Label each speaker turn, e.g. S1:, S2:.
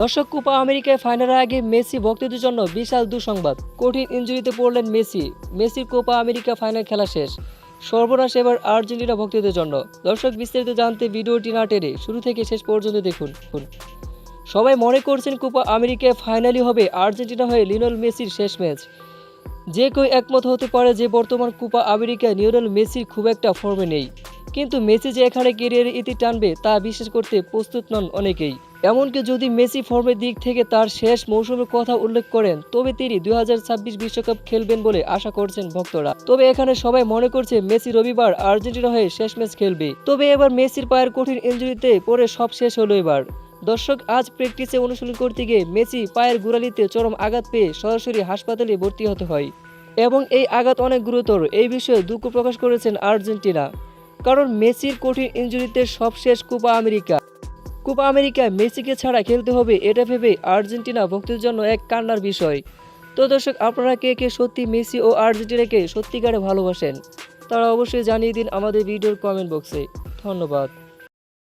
S1: দর্শক কোপা আমেরিকায় ফাইনালের আগে মেসি ভক্তদের জন্য বিশাল দুঃসংবাদ। কঠিন ইঞ্জুরিতে পড়লেন মেসি। মেসির কোপা আমেরিকা ফাইনাল খেলা শেষ। সর্বনাশ এবার আর্জেন্টিনা ভক্তদের জন্য। দর্শক বিস্তারিত জানতে ভিডিওটি না টেনে শুরু থেকে শেষ পর্যন্ত দেখুন। সবাই মনে করছেন কোপা আমেরিকায় ফাইনালি হবে আর্জেন্টিনা হয়ে লিওনেল মেসির শেষ ম্যাচ। যে কেউ একমত হতে পারে যে বর্তমান কোপা আমেরিকায় লিওনেল মেসির খুব একটা ফর্মে নেই। কিন্তু মেসি যে এখানে কেরিয়ারের ইতি টানবে তা বিশ্বাস করতে প্রস্তুত নন অনেকেই। এমনকি যদি মেসি ফর্মের দিক থেকে তার শেষ মৌসুমের কথা উল্লেখ করেন, তবে তিনি দুই বিশ্বকাপ খেলবেন বলে আশা করছেন ভক্তরা। তবে এখানে সবাই মনে করছে মেসি রবিবার আর্জেন্টিনা হয়ে শেষ ম্যাচ খেলবে। তবে এবার মেসির পায়ের কঠিন ইঞ্জুরিতে পরে সব শেষ হলো এবার। দর্শক, আজ প্র্যাকটিসে অনুশীলন করতে গিয়ে মেসি পায়ের গোড়ালিতে চরম আঘাত পেয়ে সরাসরি হাসপাতালে ভর্তি হতে হয়। এবং এই আঘাত অনেক গুরুতর, এই বিষয়ে দুঃখ প্রকাশ করেছেন আর্জেন্টিনা। কারণ মেসির কঠিন ইঞ্জুরিতে সবশেষ কোপা আমেরিকা। কোপা আমেরিকায় মেসিকে ছাড়া খেলতে হবে এটা ভেবে আর্জেন্টিনা ভক্তির জন্য এক কান্নার বিষয়। তো দর্শক, আপনারা কে কে সত্যি মেসি ও আর্জেন্টিনাকে সত্যিকারে ভালোবাসেন, তারা অবশ্যই জানিয়ে দিন আমাদের ভিডিওর কমেন্ট বক্সে ধন্যবাদ।